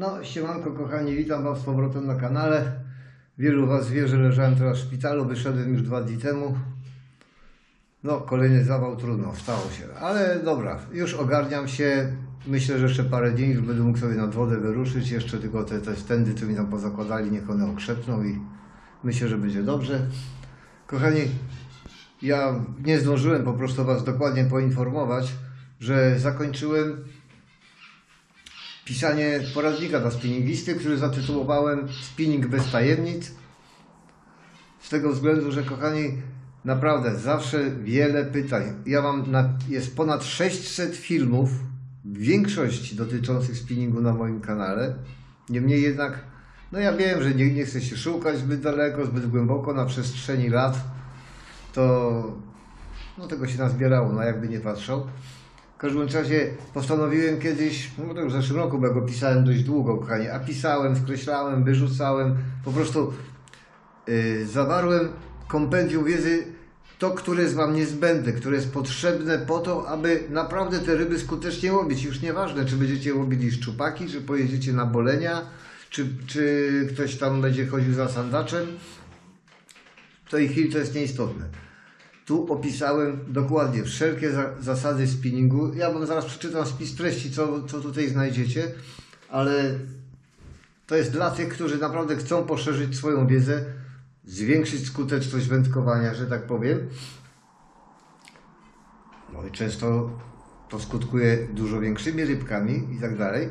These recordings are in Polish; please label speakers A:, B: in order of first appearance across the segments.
A: No, siemanko kochani, witam Was z powrotem na kanale. Wielu Was wie, że leżałem teraz w szpitalu, wyszedłem już dwa dni temu. No, kolejny zawał, trudno, stało się. Ale dobra, już ogarniam się. Myślę, że jeszcze parę dni już będę mógł sobie nad wodę wyruszyć. Jeszcze tylko te, te stędy, co mi tam pozakładali, niech one okrzepną i myślę, że będzie dobrze. Kochani, ja nie zdążyłem po prostu Was dokładnie poinformować, że zakończyłem pisanie poradnika dla spinningisty, który zatytułowałem Spinning bez tajemnic. Z tego względu, że kochani, naprawdę zawsze wiele pytań. Ja mam, na, jest ponad 600 filmów, w większości dotyczących spinningu na moim kanale. Niemniej jednak, no ja wiem, że nie, nie chcę się szukać zbyt daleko, zbyt głęboko na przestrzeni lat. To no tego się nazbierało, no jakby nie patrzał. W każdym razie postanowiłem kiedyś, no to już w zeszłym roku, bo ja go pisałem dość długo, kochani, a pisałem, skreślałem, wyrzucałem, po prostu yy, zawarłem kompendium wiedzy, to, które jest Wam niezbędne, które jest potrzebne po to, aby naprawdę te ryby skutecznie łowić. Już nieważne, czy będziecie łowili szczupaki, czy pojedziecie na bolenia, czy, czy ktoś tam będzie chodził za sandaczem. Tej chwili to jest nieistotne. Tu opisałem dokładnie wszelkie za, zasady spinningu. Ja Wam zaraz przeczytam spis treści, co, co tutaj znajdziecie, ale to jest dla tych, którzy naprawdę chcą poszerzyć swoją wiedzę, zwiększyć skuteczność wędkowania, że tak powiem. No i często to skutkuje dużo większymi rybkami i tak dalej.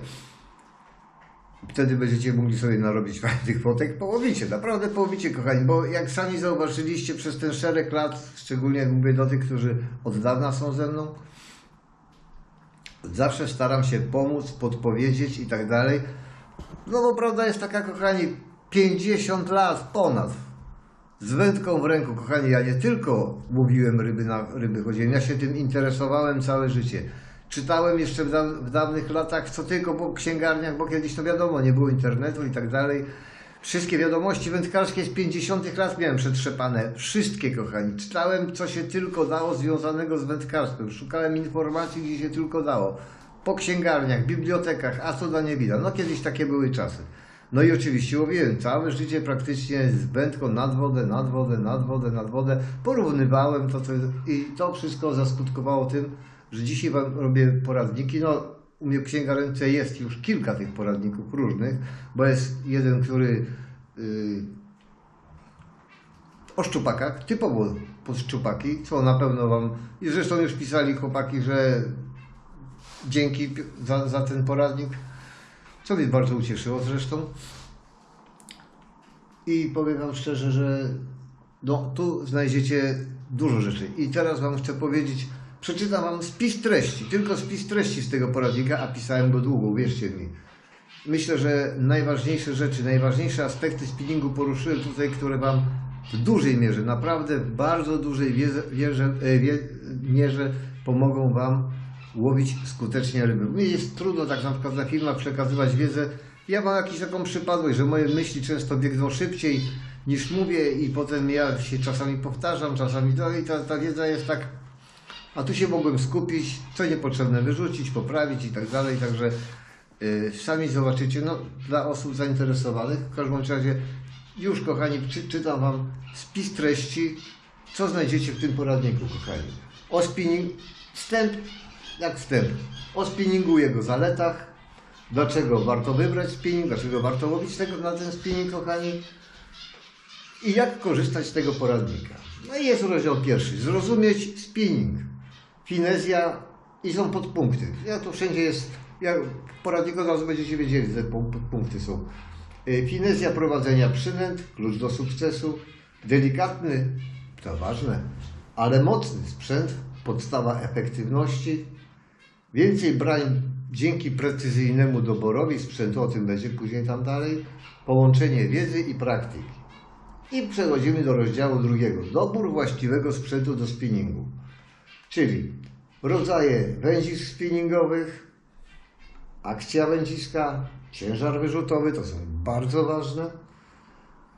A: Wtedy będziecie mogli sobie narobić fajnych fotek. Połowicie, naprawdę połowicie, kochani, bo jak sami zauważyliście przez ten szereg lat, szczególnie mówię do tych, którzy od dawna są ze mną, zawsze staram się pomóc, podpowiedzieć i tak dalej. No bo prawda jest taka, kochani, 50 lat ponad. Z wędką w ręku, kochani, ja nie tylko łowiłem ryby na ryby chodziłem, ja się tym interesowałem całe życie. Czytałem jeszcze w, da w dawnych latach, co tylko po księgarniach, bo kiedyś to wiadomo, nie było internetu i tak dalej. Wszystkie wiadomości wędkarskie z 50 lat miałem przetrzepane. Wszystkie, kochani. Czytałem, co się tylko dało związanego z wędkarstwem. Szukałem informacji, gdzie się tylko dało. Po księgarniach, bibliotekach, a co da nie widać. No kiedyś takie były czasy. No i oczywiście łowiłem całe życie praktycznie z wędką nad wodę, nad wodę, nad wodę, nad wodę. Porównywałem to, co... i to wszystko zaskutkowało tym, że dzisiaj Wam robię poradniki. No, u mnie w księgarence jest już kilka tych poradników różnych, bo jest jeden, który yy, o szczupakach, typowo pod szczupaki, co na pewno Wam, i zresztą już pisali chłopaki, że dzięki za, za ten poradnik, co mnie bardzo ucieszyło zresztą. I powiem Wam szczerze, że no, tu znajdziecie dużo rzeczy. I teraz Wam chcę powiedzieć, przeczytam Wam spis treści, tylko spis treści z tego poradnika, a pisałem go długo, wierzcie mi. Myślę, że najważniejsze rzeczy, najważniejsze aspekty spinningu poruszyłem tutaj, które Wam w dużej mierze, naprawdę w bardzo dużej wierze, wierze, e, mierze pomogą Wam łowić skutecznie ryby. Mnie jest trudno tak na przykład na filmach przekazywać wiedzę. Ja mam jakąś taką przypadłość, że moje myśli często biegną szybciej niż mówię i potem ja się czasami powtarzam, czasami i ta, ta wiedza jest tak a tu się mogłem skupić, co niepotrzebne wyrzucić, poprawić i tak dalej, także yy, sami zobaczycie, no dla osób zainteresowanych, w każdym razie już kochani, czy, czytam Wam spis treści, co znajdziecie w tym poradniku, kochani. O spinning, wstęp, jak wstęp, o spinningu, jego zaletach, dlaczego warto wybrać spinning, dlaczego warto łowić tego, na ten spinning, kochani, i jak korzystać z tego poradnika. No i jest rozdział pierwszy, zrozumieć spinning finezja i są podpunkty. Ja to wszędzie jest, ja w poradniku będziecie wiedzieli, że podpunkty są. Finezja prowadzenia przynęt, klucz do sukcesu, delikatny, to ważne, ale mocny sprzęt, podstawa efektywności, więcej brań dzięki precyzyjnemu doborowi sprzętu, o tym będzie później tam dalej, połączenie wiedzy i praktyki. I przechodzimy do rozdziału drugiego. Dobór właściwego sprzętu do spinningu. Czyli rodzaje węzisk spinningowych, akcja węziska, ciężar wyrzutowy, to są bardzo ważne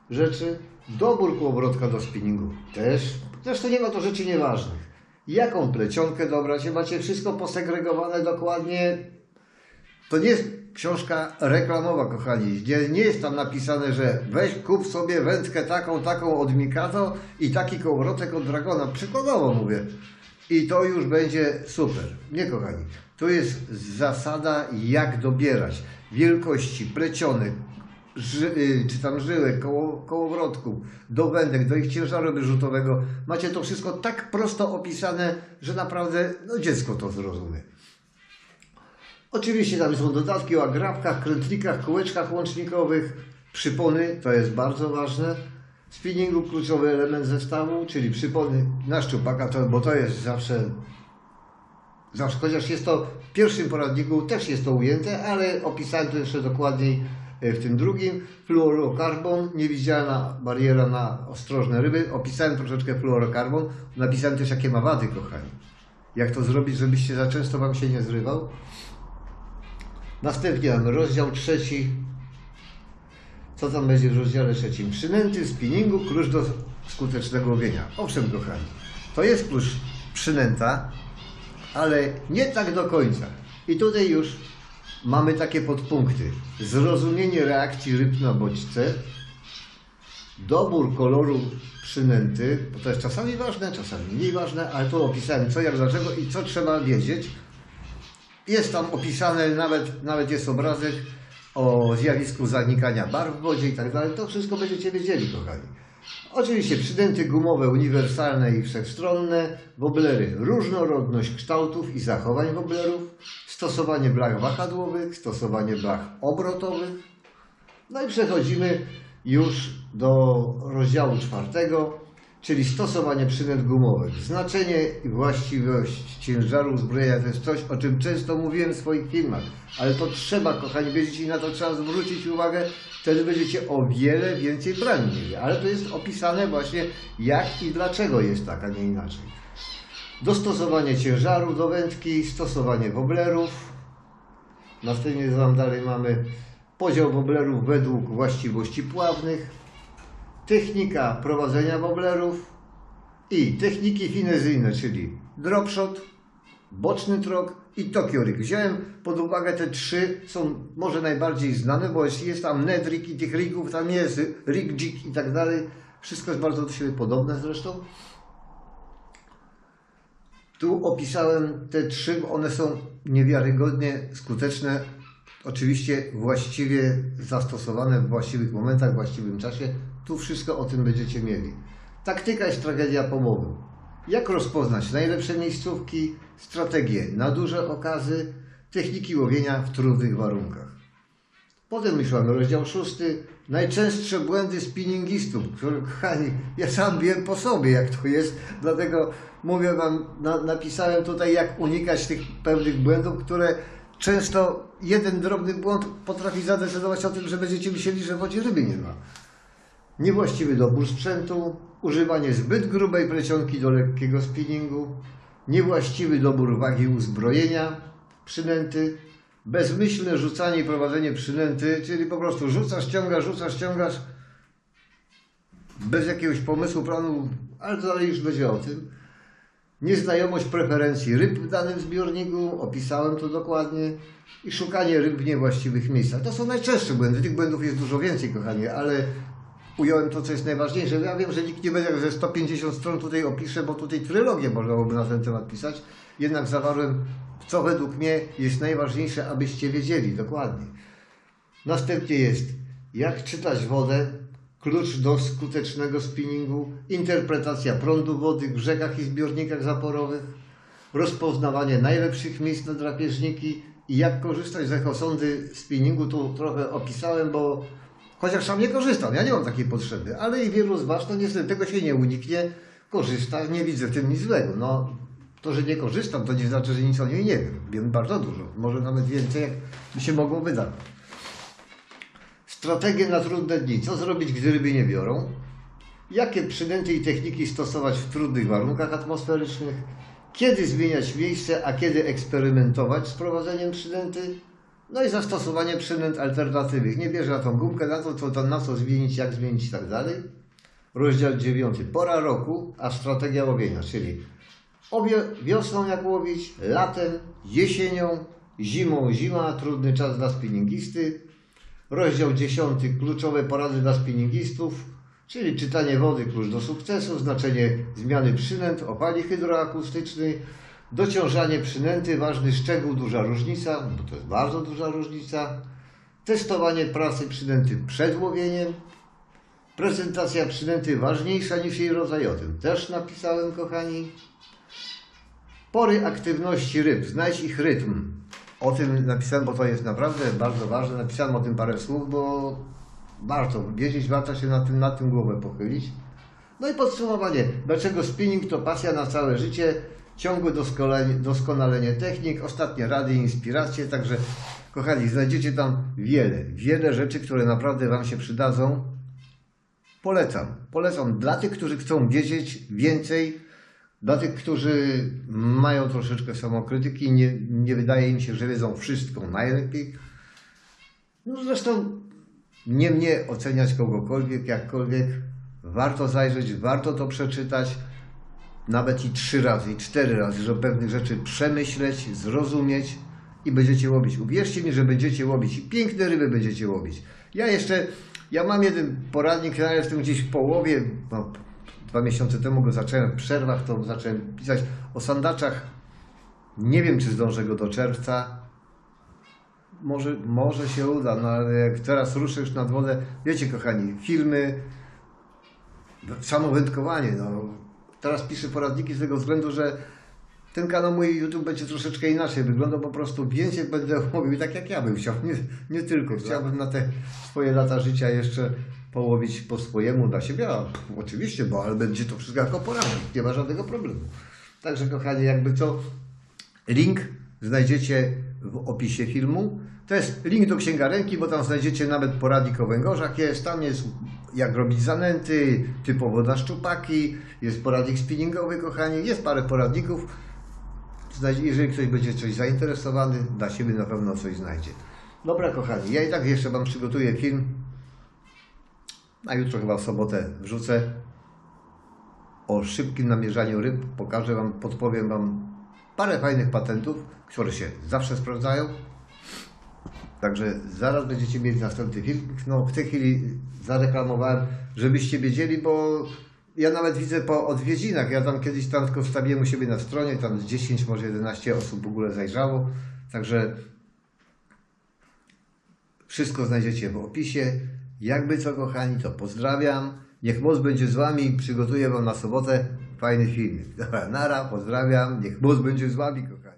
A: rzeczy. Dobór kołowrotka do spinningu też. Zresztą nie ma to rzeczy nieważnych. Jaką plecionkę dobrać, macie wszystko posegregowane dokładnie. To nie jest książka reklamowa, kochani, gdzie nie jest tam napisane, że weź kup sobie wędkę taką, taką od Mikado i taki kołowrotek od Dragona. Przykładowo mówię. I to już będzie super. Nie, kochani. To jest zasada, jak dobierać wielkości plecionek, ży, y, czy tam żyłek, koło, kołowrotków, wędek, do ich ciężaru wyrzutowego. Macie to wszystko tak prosto opisane, że naprawdę no, dziecko to zrozumie. Oczywiście tam są dodatki o agrafkach, krętlikach, kółeczkach łącznikowych, przypony, to jest bardzo ważne. W spinningu kluczowy element zestawu, czyli przypony na szczupaka, to, bo to jest zawsze, zawsze, chociaż jest to w pierwszym poradniku, też jest to ujęte, ale opisałem to jeszcze dokładniej e, w tym drugim. Fluorokarbon, niewidzialna bariera na ostrożne ryby. Opisałem troszeczkę fluorokarbon, napisałem też jakie ma wady, kochani. Jak to zrobić, żebyście za często Wam się nie zrywał. Następnie mamy rozdział trzeci. Co tam będzie w rozdziale trzecim? Przynęty spinningu, klucz do skutecznego łowienia. Owszem, kochani, to jest klucz przynęta, ale nie tak do końca. I tutaj już mamy takie podpunkty. Zrozumienie reakcji ryb na bodźce, dobór koloru przynęty, bo to jest czasami ważne, czasami mniej ważne, ale tu opisałem co, jak, dlaczego i co trzeba wiedzieć. Jest tam opisane, nawet, nawet jest obrazek o zjawisku zanikania barw w wodzie i tak dalej. To wszystko będziecie wiedzieli, kochani. Oczywiście przydęty gumowe, uniwersalne i wszechstronne, woblery, różnorodność kształtów i zachowań woblerów, stosowanie blach wahadłowych, stosowanie blach obrotowych. No i przechodzimy już do rozdziału czwartego, czyli stosowanie przynęt gumowych. Znaczenie i właściwość ciężaru uzbrojenia to jest coś, o czym często mówiłem w swoich filmach, ale to trzeba, kochani, wiedzieć i na to trzeba zwrócić uwagę, wtedy będziecie o wiele więcej brani. Ale to jest opisane właśnie jak i dlaczego jest tak, a nie inaczej. Dostosowanie ciężaru do wędki, stosowanie woblerów. Następnie tam dalej mamy podział woblerów według właściwości pławnych, technika prowadzenia woblerów i techniki finezyjne, czyli dropshot, boczny trok i Tokyo Rig. Wziąłem pod uwagę te trzy, są może najbardziej znane, bo jest, jest tam Nedrik i tych rigów, tam jest rig jig i tak dalej. Wszystko jest bardzo do siebie podobne zresztą. Tu opisałem te trzy, one są niewiarygodnie skuteczne. Oczywiście właściwie zastosowane w właściwych momentach, w właściwym czasie. Tu wszystko o tym będziecie mieli. Taktyka jest tragedia pomowy. Jak rozpoznać najlepsze miejscówki, strategie na duże okazy, techniki łowienia w trudnych warunkach. Potem już mamy rozdział szósty. Najczęstsze błędy spinningistów, które, kochani, ja sam wiem po sobie, jak to jest, dlatego mówię Wam, na, napisałem tutaj, jak unikać tych pewnych błędów, które często jeden drobny błąd potrafi zadecydować o tym, że będziecie myśleli, że w wodzie ryby nie ma. Niewłaściwy dobór sprzętu, używanie zbyt grubej plecionki do lekkiego spinningu, niewłaściwy dobór wagi uzbrojenia, przynęty, bezmyślne rzucanie i prowadzenie przynęty, czyli po prostu rzucasz, ściągasz, rzucasz, ściągasz, bez jakiegoś pomysłu, planu, ale dalej już będzie o tym. Nieznajomość preferencji ryb w danym zbiorniku, opisałem to dokładnie, i szukanie ryb w niewłaściwych miejscach. To są najczęstsze błędy, tych błędów jest dużo więcej, kochani, ale ująłem to, co jest najważniejsze. Ja wiem, że nikt nie będzie ze 150 stron tutaj opisze, bo tutaj trylogię można byłoby na ten temat pisać. Jednak zawarłem, co według mnie jest najważniejsze, abyście wiedzieli dokładnie. Następnie jest, jak czytać wodę, klucz do skutecznego spinningu, interpretacja prądu wody w rzekach i zbiornikach zaporowych, rozpoznawanie najlepszych miejsc na drapieżniki i jak korzystać z echosondy spinningu. Tu trochę opisałem, bo Chociaż sam nie korzystam, ja nie mam takiej potrzeby, ale i wielu z Was, no niestety tego się nie uniknie, korzysta, nie widzę w tym nic złego. No, to, że nie korzystam, to nie znaczy, że nic o niej nie wiem. Wiem bardzo dużo, może nawet więcej, jak mi się mogło wydawać. Strategie na trudne dni. Co zrobić, gdy ryby nie biorą? Jakie przynęty i techniki stosować w trudnych warunkach atmosferycznych? Kiedy zmieniać miejsce, a kiedy eksperymentować z prowadzeniem przynęty? No i zastosowanie przynęt alternatywnych. Nie bierze na tą gumkę, na to, to, to na co zmienić, jak zmienić i tak dalej. Rozdział 9. Pora roku, a strategia łowienia, czyli wiosną jak łowić, latem, jesienią, Zimą zima, trudny czas dla spinningisty. Rozdział 10. Kluczowe porady dla spinningistów, czyli czytanie wody, klucz do sukcesu, znaczenie zmiany przynęt, opali hydroakustycznej, dociążanie przynęty, ważny szczegół, duża różnica, bo to jest bardzo duża różnica, testowanie pracy przynęty przed łowieniem, prezentacja przynęty ważniejsza niż jej rodzaj, o tym też napisałem, kochani. Pory aktywności ryb, znajdź ich rytm. O tym napisałem, bo to jest naprawdę bardzo ważne. Napisałem o tym parę słów, bo warto wiedzieć, warto się na tym, na tym głowę pochylić. No i podsumowanie. Dlaczego spinning to pasja na całe życie? Ciągłe doskonalenie, technik, ostatnie rady inspiracje. Także, kochani, znajdziecie tam wiele, wiele rzeczy, które naprawdę Wam się przydadzą. Polecam. Polecam dla tych, którzy chcą wiedzieć więcej, dla tych, którzy mają troszeczkę samokrytyki, nie, nie wydaje im się, że wiedzą wszystko najlepiej. No zresztą nie mnie oceniać kogokolwiek, jakkolwiek. Warto zajrzeć, warto to przeczytać, nawet i trzy razy, i cztery razy, żeby pewnych rzeczy przemyśleć, zrozumieć i będziecie łowić. Uwierzcie mi, że będziecie łowić i piękne ryby będziecie łowić. Ja jeszcze, ja mam jeden poradnik, ja jestem gdzieś w połowie, no, dwa miesiące temu go zacząłem w przerwach, to zacząłem pisać o sandaczach. Nie wiem, czy zdążę go do czerwca. Może, może się uda, no ale jak teraz ruszę już nad wodę, wiecie kochani, filmy, samo wędkowanie, no. Teraz piszę poradniki z tego względu, że ten kanał mój YouTube będzie troszeczkę inaczej wyglądał, po prostu więcej będę mówił tak jak ja bym chciał, nie, nie tylko. Chciałbym na te swoje lata życia jeszcze połowić po swojemu dla siebie, a oczywiście, bo ale będzie to wszystko jako poranek, nie ma żadnego problemu. Także kochani, jakby co, link znajdziecie w opisie filmu. To jest link do księgarenki, bo tam znajdziecie nawet poradnik o węgorzach jest, tam jest jak robić zanęty, typowo na szczupaki, jest poradnik spinningowy, kochani, jest parę poradników. Jeżeli ktoś będzie coś zainteresowany, dla siebie na pewno coś znajdzie. Dobra, kochani, ja i tak jeszcze Wam przygotuję film. A jutro chyba w sobotę wrzucę o szybkim namierzaniu ryb. Pokażę Wam, podpowiem Wam parę fajnych patentów, które się zawsze sprawdzają. Także zaraz będziecie mieli następny film. No, w tej chwili zareklamowałem, żebyście wiedzieli, bo ja nawet widzę po odwiedzinach. Ja tam kiedyś tam tylko wstawiłem u siebie na stronie, tam z 10, może 11 osób w ogóle zajrzało. Także wszystko znajdziecie w opisie. Jakby co, kochani, to pozdrawiam. Niech moc będzie z Wami. Przygotuję Wam na sobotę fajny filmik. Dobra, nara, pozdrawiam. Niech moc będzie z Wami, kochani.